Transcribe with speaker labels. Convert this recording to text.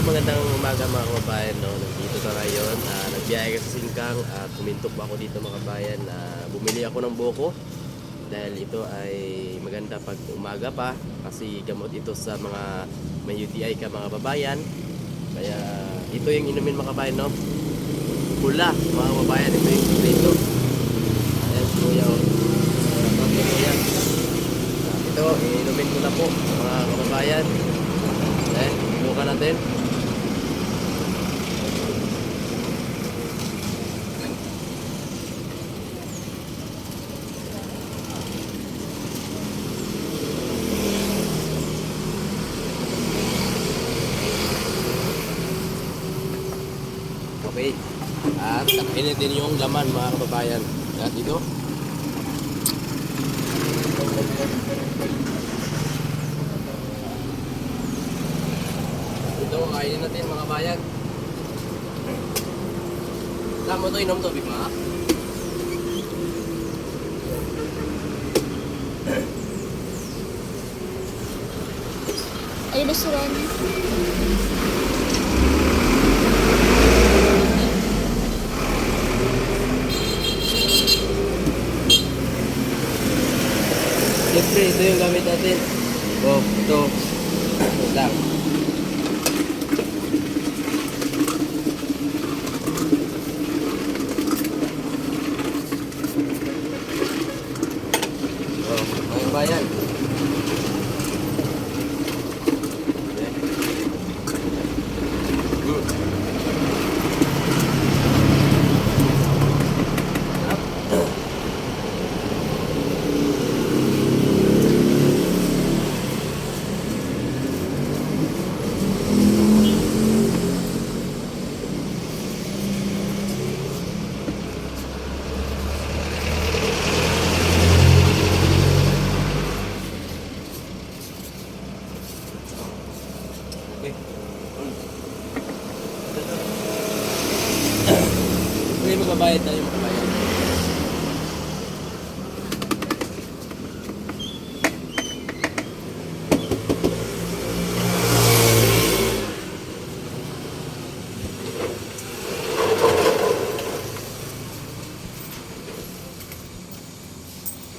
Speaker 1: magandang umaga mga kababayan. No? Nandito na ngayon. Uh, nagbiyahe ka sa Singkang at humintok pa ako dito mga kababayan. Uh, bumili ako ng buko dahil ito ay maganda pag umaga pa kasi gamot ito sa mga may UTI ka mga babayan. Kaya ito yung inumin mga kababayan. No? Pula mga kababayan. Ito yung ito. Ayan Kuya. oh. Shoutout kay Kuya. Ito, inumin ko na po mga kababayan. Eh, buka natin. Okay. At takinin din yung laman mga kababayan. At ito. Ito, kainin natin mga bayan. Tama to inom tubig ma.
Speaker 2: Ayun na sila.
Speaker 1: Siyempre, ito yung gamit natin. Oh, ito. Wait lang. Oh, mga bayan. Okay. Hindi magbabayad tayo magbabayad.